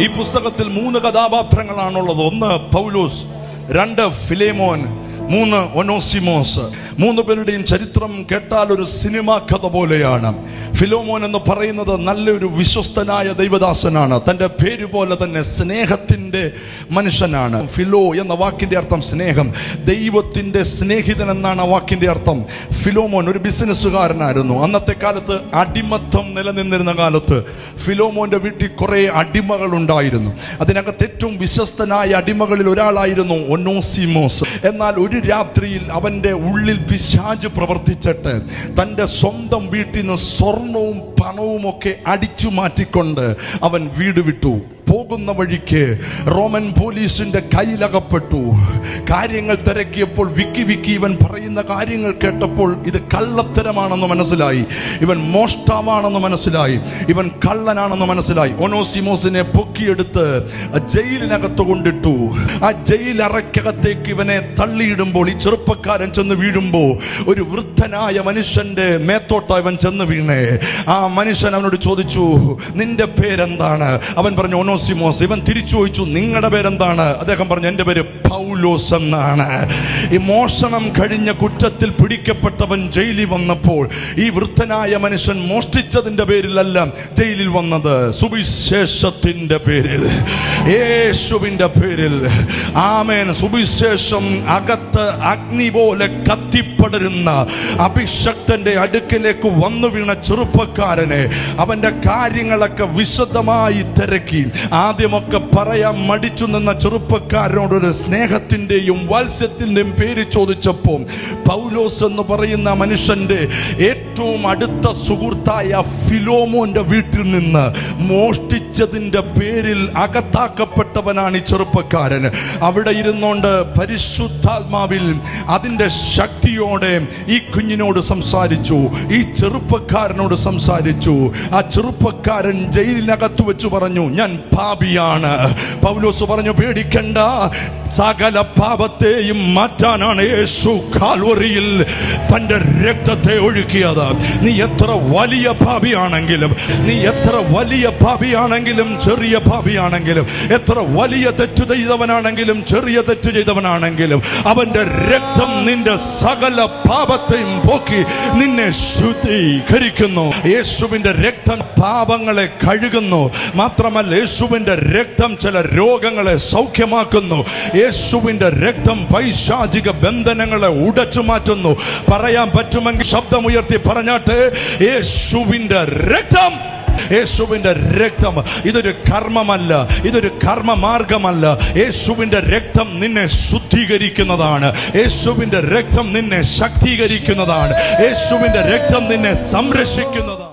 ഈ പുസ്തകത്തിൽ മൂന്ന് കഥാപാത്രങ്ങളാണുള്ളത്. ഒന്ന് പൗലോസ് രണ്ട് ഫിലേമോൻ മൂന്ന് ഒനോസിമോസ്. മൂന്ന് പേരുടെയും ചരിത്രം കേട്ടാൽ ഒരു സിനിമാ കഥ പോലെയാണ്. ഫിലോമോൻ എന്ന് പറയുന്നത് നല്ലൊരു വിശ്വസ്തനായ ദൈവദാസനാണ്. തന്റെ പേര് പോലെ തന്നെ സ്നേഹത്തിന്റെ മനുഷ്യനാണ്. ഫിലോ എന്ന വാക്കിന്റെ അർത്ഥം സ്നേഹം. ദൈവത്തിന്റെ സ്നേഹിതൻ എന്നാണ് ആ വാക്കിന്റെ അർത്ഥം. ഫിലോമോൻ ഒരു ബിസിനസ്സുകാരനായിരുന്നു. അന്നത്തെ കാലത്ത് അടിമത്തം നിലനിന്നിരുന്ന കാലത്ത് ഫിലോമോന്റെ വീട്ടിൽ കുറേ അടിമകൾ ഉണ്ടായിരുന്നു. അതിനകത്ത് ഏറ്റവും വിശ്വസ്തനായ അടിമകളിൽ ഒരാളായിരുന്നു ഒനോസിമോസ്. എന്നാൽ ഒരു രാത്രിയിൽ അവന്റെ ഉള്ളിൽ പിശാജ് പ്രവർത്തിച്ചിട്ട് തന്റെ സ്വന്തം വീട്ടിൽ നിന്ന് സ്വർണവും പണവും ഒക്കെ അടിച്ചു മാറ്റിക്കൊണ്ട് അവൻ വീട് വിട്ടു. പോകുന്ന വഴിക്ക് റോമൻ പോലീസിന്റെ കയ്യിലകപ്പെട്ടു. കാര്യങ്ങൾ തിരക്കിയപ്പോൾ വിക്കി വിക്കി ഇവൻ പറയുന്ന കാര്യങ്ങൾ കേട്ടപ്പോൾ ഇത് കള്ളത്തരമാണെന്ന് മനസ്സിലായി. ഇവൻ മോഷ്ടാവാണെന്ന് മനസ്സിലായി. ഇവൻ കള്ളനാണെന്ന് മനസ്സിലായി. ഒനോസിമോസിനെ പൊക്കിയെടുത്ത് ജയിലിനകത്ത് കൊണ്ടിട്ടു. ആ ജയിലറയ്ക്കകത്തേക്ക് ഇവനെ തള്ളിയിടുമ്പോൾ ഈ ചെറുപ്പക്കാരൻ ചെന്ന് വീഴുമ്പോൾ ഒരു വൃദ്ധനായ മനുഷ്യന്റെ മേത്തോട്ട ഇവൻ ചെന്ന് വീണേ. ആ മനുഷ്യൻ അവനോട് ചോദിച്ചു നിന്റെ പേരെന്താണ്? അവൻ പറഞ്ഞു ഒനോസിമോസ്. ഇവൻ തിരിച്ചു ചോദിച്ചു നിങ്ങളുടെ പേരെന്താണ്? അദ്ദേഹം പറഞ്ഞു എന്റെ പേര് പൗലോസ് എന്നാണ്. ഈ മോഷണം കഴിഞ്ഞ കുറ്റത്തിൽ പിടിക്കപ്പെട്ടവൻ ജയിലിൽ വന്നപ്പോൾ ഈ വൃദ്ധനായ മനുഷ്യൻ മോഷ്ടിച്ചതിന്റെ പേരിലല്ല ജയിലിൽ വന്നത് സുവിശേഷത്തിന്റെ പേരിൽ യേശുവിന്റെ പേരിൽ. ആമേൻ. സുവിശേഷം അകത്ത് അഗ്നി പോലെ കത്തിപ്പടരുന്ന അഭിഷക്തന്റെ അടുക്കിലേക്ക് വന്നു വീണ ചെറുപ്പക്കാരനെ അവന്റെ കാര്യങ്ങളൊക്കെ വിശദമായി തിരക്കി. ആദ്യമൊക്കെ പറയാൻ മടിച്ചു നിന്ന ചെറുപ്പക്കാരനോടൊരു സ്നേഹത്തിന്റെയും വാത്സ്യത്തിന്റെയും പേര് ചോദിച്ചപ്പോൾ പൗലോസ് എന്ന് പറയുന്ന മനുഷ്യന്റെ ഏറ്റവും അടുത്ത സുഹൃത്തായ ഫിലോമോന്റെ വീട്ടിൽ നിന്ന് മോഷ്ടിച്ചതിന്റെ പേരിൽ അകത്താക്കപ്പെട്ടവനാണ് ഈ ചെറുപ്പക്കാരൻ. അവിടെ ഇരുന്നുകൊണ്ട് പരിശുദ്ധാത്മാവിൽ അതിന്റെ ശക്തിയോടെ ഈ കുഞ്ഞിനോട് സംസാരിച്ചു ഈ ചെറുപ്പക്കാരനോട് സംസാരിച്ചു. ആ ചെറുപ്പക്കാരൻ ജയിലിനകത്ത് വെച്ച് പറഞ്ഞു ഞാൻ പാപിയാണ്. പൗലോസ് പറഞ്ഞു പേടിക്കണ്ട. സകല പാപത്തെയും മാറ്റാനാണ് യേശു കാൽവറിയിൽ തന്റെ രക്തത്തെ ഒഴുക്കിയത്. നീ എത്ര വലിയ പാപിയാണെങ്കിലും നീ എത്ര വലിയ പാപിയാണെങ്കിലും ചെറിയ പാപിയാണെങ്കിലും എത്ര വലിയ തെറ്റ് ചെയ്തവനാണെങ്കിലും ചെറിയ തെറ്റ് ചെയ്തവനാണെങ്കിലും അവന്റെ രക്തം നിന്റെ സകല പാപത്തെയും പോക്കി നിന്നെ ശുദ്ധീകരിക്കുന്നു. യേശുവിന്റെ രക്തം പാപങ്ങളെ കഴുകുന്നു. മാത്രമല്ല യേശുവിന്റെ രക്തം ചില രോഗങ്ങളെ സൗഖ്യമാക്കുന്നു. യേശുവിന്റെ രക്തം പൈശാചിക ബന്ധനങ്ങളെ ഉടച്ചു മാറ്റുന്നു. പറയാൻ പറ്റുമെങ്കിൽ ശബ്ദമുയർത്തി പറഞ്ഞാട്ട് യേശുവിന്റെ രക്തം യേശുവിന്റെ രക്തം ഇതൊരു കർമ്മമല്ല ഇതൊരു കർമ്മമാർഗമല്ല. യേശുവിന്റെ രക്തം നിന്നെ ശുദ്ധീകരിക്കുന്നതാണ്. യേശുവിന്റെ രക്തം നിന്നെ ശക്തീകരിക്കുന്നതാണ്. യേശുവിന്റെ രക്തം നിന്നെ സംരക്ഷിക്കുന്നതാണ്.